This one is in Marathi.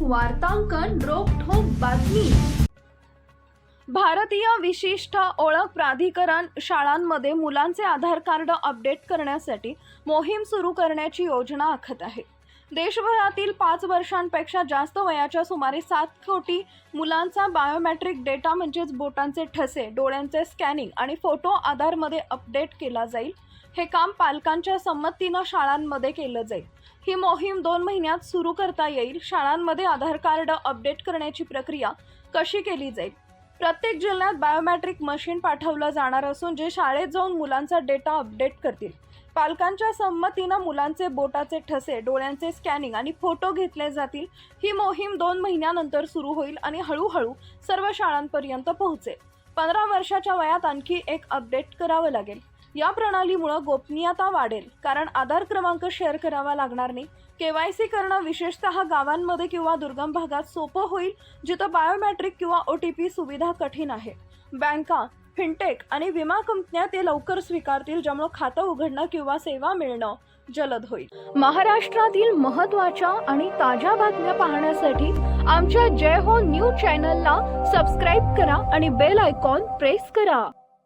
वार्तांकन रोखोक बातमी. भारतीय विशिष्ट ओळख प्राधिकरण शाळांमध्ये मुलांचे आधार कार्ड अपडेट करण्यासाठी मोहीम सुरू करण्याची योजना आखत आहे. देशभरातील पाच वर्षांपेक्षा जास्त वयाच्या सुमारे सात कोटी मुलांचा बायोमॅट्रिक डेटा म्हणजेच बोटांचे ठसे डोळ्यांचे स्कॅनिंग आणि फोटो आधारमध्ये अपडेट केला जाईल. हे काम पालकांच्या संमतीनं शाळांमध्ये केलं जाईल. ही मोहीम दोन महिन्यात सुरू करता येईल. शाळांमध्ये आधार कार्ड अपडेट करण्याची प्रक्रिया कशी केली जाईल? प्रत्येक जिल्ह्यात बायोमॅट्रिक मशीन पाठवलं जाणार असून जे शाळेत जाऊन मुलांचा डेटा अपडेट करतील. पालकांच्या संमतीनं मुलांचे बोटाचे ठसे डोळ्यांचे स्कॅनिंग आणि फोटो घेतले जातील ही मोहीम दोन महिन्यानंतर सुरू होईल आणि हळूहळू सर्व शाळांपर्यंत पोहोचेल. पंधरा वर्षाच्या वयात आणखी एक अपडेट करावं लागेल. या प्रणालीमुळं गोपनीयता वाढेल कारण आधार क्रमांक शेअर करावा लागणार नाही. के वाय सी करणं विशेषतः गावांमध्ये किंवा दुर्गम भागात सोपं होईल जिथं बायोमॅट्रिक किंवा ओ टी पी सुविधा कठीण आहे. बँका फिनटेक आणि विमा कंपन्या ते लवकर स्वीकारतील ज्यामुळे खातं उघडणं किंवा सेवा मिळणं जलद होईल. महाराष्ट्रातील महत्त्वाच्या आणि ताज्या बातम्या पाहण्यासाठी आमच्या जय हो न्यूज चॅनलला सबस्क्राईब करा आणि बेल आयकॉन प्रेस करा.